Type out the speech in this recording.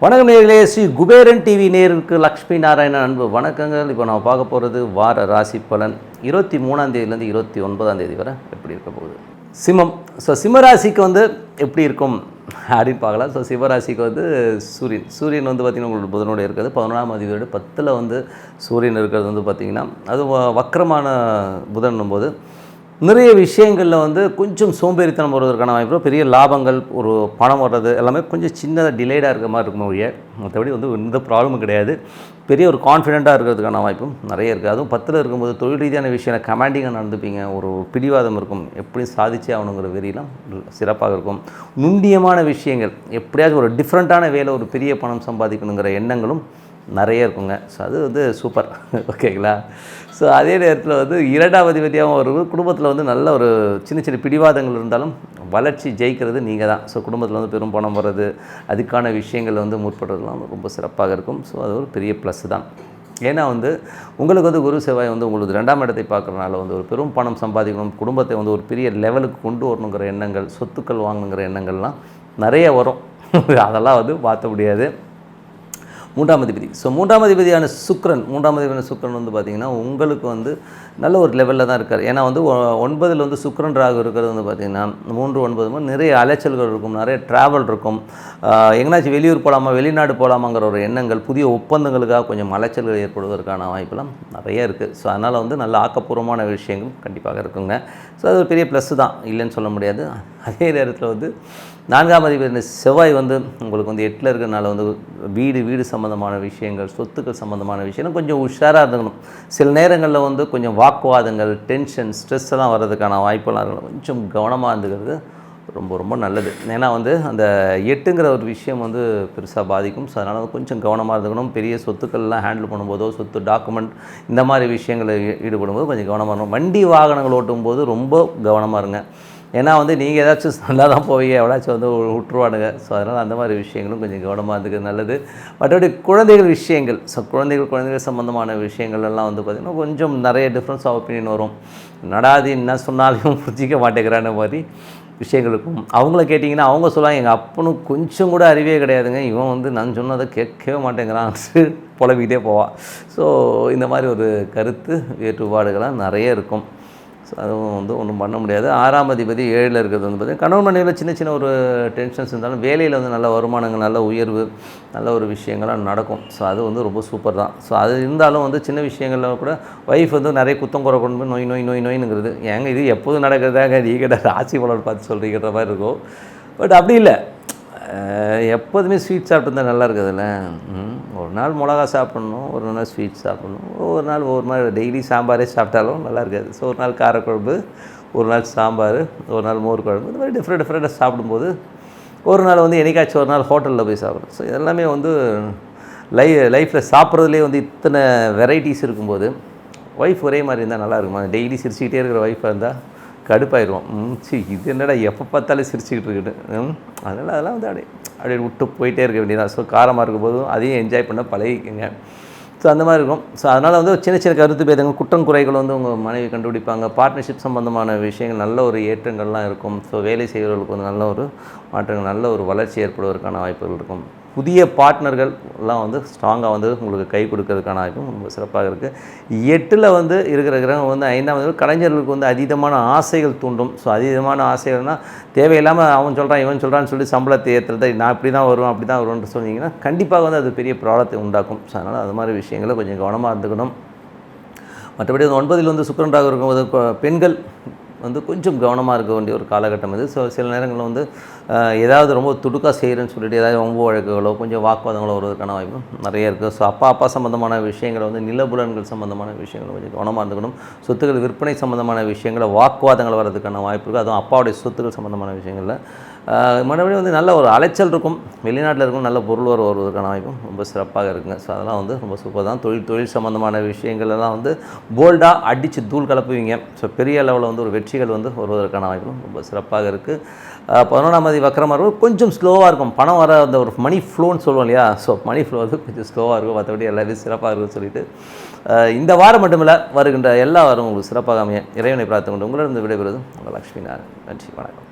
வணக்கம் நேர்களே ஸ்ரீ குபேரன் டிவி நேருக்கு லக்ஷ்மி நாராயணன் அன்பு வணக்கங்கள். இப்போ நம்ம பார்க்க போகிறது வார ராசி பலன். இருபத்தி மூணாம் தேதியிலேருந்து இருபத்தி ஒன்பதாம் தேதி வரை எப்படி இருக்க போகுது? சிம்மம். ஸோ சிம்மராசிக்கு வந்து எப்படி இருக்கும் அப்படின்னு பார்க்கலாம். ஸோ சிவராசிக்கு வந்து சூரியன். சூரியன் வந்து பார்த்திங்கன்னா உங்களுக்கு புதனோடு இருக்கிறது. பதினொன்றாம் அதிபரோடு பத்தில் வந்து சூரியன் இருக்கிறது வந்து பார்த்திங்கன்னா அது வ- புதன்னும் போது நிறைய விஷயங்களில் வந்து கொஞ்சம் சோம்பேறித்தனம் வருவதற்கான வாய்ப்பு. பெரிய லாபங்கள் ஒரு பணம் வர்றது எல்லாமே கொஞ்சம் சின்னதாக டிலேடாக இருக்கிற மாதிரி இருக்கும் ஒழிய மற்றபடி வந்து எந்த ப்ராப்ளமும் கிடையாது. பெரிய ஒரு கான்ஃபிடெண்ட்டாக இருக்கிறதுக்கான வாய்ப்பும் நிறைய இருக்குது அதுவும் பத்தில் இருக்கும்போது தொழில் ரீதியான விஷயம் கமாண்டிங்காக நடந்துப்பீங்க. ஒரு பிடிவாதம் இருக்கும். எப்படியும் சாதிச்சே ஆகணுங்கிற வெறியெல்லாம் சிறப்பாக இருக்கும். நுண்டியமான விஷயங்கள். எப்படியாச்சும் ஒரு டிஃப்ரெண்ட்டான வேலை ஒரு பெரிய பணம் சம்பாதிக்கணுங்கிற எண்ணங்களும் நிறைய இருக்குங்க. ஸோ அது வந்து சூப்பர் ஓகேங்களா ஸோ அதே நேரத்தில் வந்து இரண்டாம் அதிபதியாகவும் ஒரு குடும்பத்தில் வந்து நல்ல ஒரு சின்ன சின்ன பிடிவாதங்கள் இருந்தாலும் வளர்ச்சி ஜெயிக்கிறது நீங்கள் தான். ஸோ குடும்பத்தில் வந்து பெரும் பணம் வர்றது அதுக்கான விஷயங்கள் வந்து முற்படுறதுலாம் ரொம்ப சிறப்பாக இருக்கும். ஸோ அது ஒரு பெரிய ப்ளஸ் தான். ஏன்னா வந்து உங்களுக்கு வந்து குரு செவ்வாய் வந்து உங்களுக்கு ரெண்டாம் இடத்தை பார்க்குறனால வந்து ஒரு பெரும் பணம் சம்பாதிக்கணும் குடும்பத்தை வந்து ஒரு பெரிய லெவலுக்கு கொண்டு வரணுங்கிற எண்ணங்கள் சொத்துக்கள் வாங்கணுங்கிற எண்ணங்கள்லாம் நிறைய வரும். அதெல்லாம் வந்து மாற்ற முடியாது. மூன்றாம் அதிபதி. ஸோ மூன்றாம் அதிபதியான சுக்ரன் மூன்றாம் அதிபதியான சுக்ரன் வந்து பார்த்திங்கன்னா உங்களுக்கு வந்து நல்ல ஒரு லெவலில் தான் இருக்கார். ஏன்னா வந்து ஒ- ஒன்பதில் வந்து சுக்ரன் ராகு இருக்கிறது வந்து பார்த்திங்கன்னா மூன்று ஒன்பது நிறைய அலைச்சல்கள் இருக்கும் நிறைய ட்ராவல் இருக்கும். எங்கேனாச்சும் எங்கனாச்சும் வெளியூர் போகலாமா வெளிநாடு போகலாமாங்கிற ஒரு எண்ணங்கள் புதிய ஒப்பந்தங்களுக்காக கொஞ்சம் அலைச்சல்கள் ஏற்படுவதற்கான வாய்ப்பெல்லாம் நிறைய இருக்குது ஸோ அதனால் வந்து நல்ல ஆக்கப்பூர்வமான விஷயங்கள் கண்டிப்பாக இருக்குங்க. ஸோ அது ஒரு பெரிய ப்ளஸ் தான் இல்லைன்னு சொல்ல முடியாது. அதே நேரத்தில் வந்து நான்காம் அதிபதி செவ்வாய் வந்து உங்களுக்கு வந்து எட்டில் இருக்கிறனால வந்து வீடு வீடு சம்மந்தமான விஷயங்கள் சொத்துக்கள் சம்மந்தமான விஷயம் கொஞ்சம் உஷாராக இருக்கணும் சில நேரங்களில் வந்து கொஞ்சம் வாக்குவாதங்கள் டென்ஷன் ஸ்ட்ரெஸ் எல்லாம் வர்றதுக்கான வாய்ப்பெல்லாம் இருக்கணும். கொஞ்சம் கவனமாக இருந்துக்கிறது ரொம்ப ரொம்ப நல்லது. ஏன்னா வந்து அந்த எட்டுங்கிற ஒரு விஷயம் வந்து பெருசாக பாதிக்கும். ஸோ அதனால் வந்து கொஞ்சம் கவனமாக இருந்துக்கணும். பெரிய சொத்துக்கள்லாம் ஹேண்டில் பண்ணும்போதோ சொத்து டாக்குமெண்ட் இந்த மாதிரி விஷயங்களை ஈடுபடும்போது கொஞ்சம் கவனமாக இருக்கணும் வண்டி வாகனங்கள் ஓட்டும் போது ரொம்ப கவனமாக இருங்க. ஏன்னா வந்து நீங்கள் ஏதாச்சும் நல்லா தான் போவீங்க எவ்வளாச்சும் வந்து விட்டுருவானுங்க ஸோ அதனால் அந்த மாதிரி விஷயங்களும் கொஞ்சம் கவனமாக இருந்துக்கிறது நல்லது. மற்றபடி குழந்தைகள் விஷயங்கள். ஸோ குழந்தைகள் குழந்தைகள் சம்மந்தமான விஷயங்கள் எல்லாம் வந்து பார்த்திங்கன்னா கொஞ்சம் நிறைய டிஃப்ரென்ஸ் ஆஃப் ஒப்பீனியன் வரும். நடாது என்ன சொன்னாலும் புரிஞ்சிக்க மாட்டேங்கிறான மாதிரி விஷயங்களுக்கும் அவங்கள கேட்டிங்கன்னா அவங்க சொல்லுவாங்க எங்கள் அப்பனும் கொஞ்சம் கூட அறிவே கிடையாதுங்க. இவன் வந்து நான் சொன்னதை கேட்கவே மாட்டேங்கிறான். புலம்பிக்கிட்டே போவான். ஸோ இந்த மாதிரி ஒரு கருத்து வேற்றுப்பாடுகள்லாம் நிறைய இருக்கும். ஸோ அதுவும் வந்து ஒன்றும் பண்ண முடியாது. ஆறாம் அதிபதி ஏழில் இருக்கிறது வந்து பார்த்திங்கன்னா கணவன் மனைவியில் சின்ன சின்ன ஒரு டென்ஷன்ஸ் இருந்தாலும் வேலையில் வந்து நல்ல வருமானங்கள் நல்ல உயர்வு நல்ல ஒரு விஷயங்கள்லாம் நடக்கும். ஸோ அது வந்து ரொம்ப சூப்பர் தான். ஸோ அது இருந்தாலும் வந்து சின்ன விஷயங்களில் கூட ஒய்ஃப் வந்து நிறைய குத்தம் குறை கொண்டு போய் நோய் நோய் நோய் நோய்னுங்கிறது ஏங்க இது எப்போதும் நடக்கிறதாங்க? நீ கிட்ட ராசி பலன் பார்த்து சொல்கிறீங்கிற மாதிரி இருக்கும். பட் அப்படி இல்லை. எப்போதுமே ஸ்வீட் சாப்பிட்டு நல்லா இருக்குதுல்ல? ம், ஒரு நாள் மிளகா சாப்பிட்ணும் ஒரு நாள் ஸ்வீட் சாப்பிட்ணும் ஒரு நாள் ஒரு நாள் டெய்லி சாம்பாரே சாப்பிட்டாலும் நல்லா இருக்காது. ஸோ ஒரு நாள் காரக்குழம்பு ஒரு நாள் சாம்பார் ஒரு நாள் மோர் குழம்பு இந்த மாதிரி டிஃப்ரெண்ட் டிஃப்ரெண்ட்டாக சாப்பிடும்போது ஒரு நாள் வந்து என்னைக்காச்சும் ஒரு நாள் ஹோட்டலில் போய் சாப்பிட்றோம் ஸோ எல்லாமே வந்து லை லைஃப்பில் சாப்பிட்றதுலேயே வந்து இத்தனை வெரைட்டிஸ் இருக்கும்போது ஒய்ஃப் ஒரே மாதிரி இருந்தால் நல்லா இருக்குமா? டெய்லி சிரிச்சுக்கிட்டே இருக்கிற ஒய்ஃபாக இருந்தால் கடுப்பாயிடுவோம் சி இது என்னடா எப்போ பார்த்தாலும் சிரிச்சுக்கிட்டு இருக்குது. அதனால் அதெல்லாம் வந்து அப்படியே அப்படியே விட்டு போயிட்டே இருக்க வேண்டியதான் ஸோ காரமாக இருக்கும் போதும் அதையும் என்ஜாய் பண்ண பழகிக்கங்க. ஸோ அந்த மாதிரி இருக்கும். ஸோ அதனால் வந்து சின்ன சின்ன கருத்து பேதங்கள் குற்றம் குறைகள் வந்து உங்கள் மனைவி கண்டுபிடிப்பாங்க. பார்ட்னர்ஷிப் சம்பந்தமான விஷயங்கள் நல்ல ஒரு ஏற்றங்கள்லாம் இருக்கும். ஸோ வேலை செய்கிறவர்களுக்கு வந்து நல்ல ஒரு மாற்றங்கள் நல்ல ஒரு வளர்ச்சி ஏற்படுவதற்கான வாய்ப்புகள் இருக்கும். புதிய பார்ட்னர்கள் எல்லாம் வந்து ஸ்ட்ராங்காக வந்து உங்களுக்கு கை கொடுக்கறதுக்கான வாய்ப்பும் ரொம்ப சிறப்பாக இருக்குது எட்டில் வந்து இருக்கிற கிரகம் வந்து ஐந்தாம் கலைஞர்களுக்கு வந்து அதீதமான ஆசைகள் தூண்டும். ஸோ அதீதமான ஆசைகள்னால் தேவையில்லாமல் அவன் சொல்கிறான் இவன் சொல்கிறான்னு சொல்லி சம்பளத்தை ஏற்றுறது நான் இப்படி தான் வருவேன் அப்படி தான் வருவேன் சொன்னீங்கன்னா கண்டிப்பாக வந்து அது பெரிய ப்ராப்ளத்தை உண்டாக்கும். ஸோ அதனால் அது மாதிரி விஷயங்களை கொஞ்சம் கவனமாக இருந்துக்கணும். மற்றபடி ஒன்பதில் வந்து சுக்கரன் ராகு இருக்கும்போது பெண்கள் வந்து கொஞ்சம் கவனமாக இருக்க வேண்டிய ஒரு காலகட்டம் இது. ஸோ சில நேரங்களில் வந்து ஏதாவது ரொம்ப துடுக்காக செய்கிறேன்னு சொல்லிட்டு ஏதாவது ரொம்ப வழக்குகளோ கொஞ்சம் வாக்குவாதங்களோ வருவதற்கான வாய்ப்பு நிறைய இருக்குது ஸோ அப்பா அப்பா சம்மந்தமான விஷயங்களை வந்து நிலபுலன்கள் சம்மந்தமான விஷயங்களை கொஞ்சம் கவனமாக இருந்துக்கணும். சொத்துக்கள் விற்பனை சம்மந்தமான விஷயங்களை வாக்குவாதங்கள் வர்றதுக்கான வாய்ப்பு இருக்குது அதுவும் அப்பாவுடைய சொத்துக்கள் சம்மந்தமான விஷயங்களில். மறுபடியும் வந்து நல்ல ஒரு அலைச்சல் இருக்கும். வெளிநாட்டில் இருக்கும் நல்ல பொருள் வர வருவதற்கான வாய்ப்பும் ரொம்ப சிறப்பாக இருக்குங்க. ஸோ அதெல்லாம் வந்து ரொம்ப சூப்பர் தான். தொழில் தொழில் சம்மந்தமான விஷயங்கள் எல்லாம் வந்து போல்டாக அடித்து தூள் கலப்புவீங்க. ஸோ பெரிய லெவலில் வந்து ஒரு வெற்றிகள் வந்து வருவதற்கான வாய்ப்பும் ரொம்ப சிறப்பாக இருக்குது பதினொன்றாம் தேதி வக்கரமாக இருக்கும் கொஞ்சம் ஸ்லோவாக இருக்கும். பணம் வர அந்த ஒரு மணி ஃப்ளோன்னு சொல்லுவோம் இல்லையா? ஸோ மணி ஃப்ளோ வந்து கொஞ்சம் ஸ்லோவாக இருக்கும். மற்றபடி எல்லாமே சிறப்பாக இருக்குன்னு சொல்லிட்டு இந்த வாரம் மட்டுமில்லை வருகின்ற எல்லா வாரம் உங்களுக்கு சிறப்பாக அமைய இறைவனை பிரார்த்தனை கொண்டு உங்களிடம் விடைபெறுவது உங்கள் லக்ஷ்மி நாராயண் நன்றி வணக்கம்.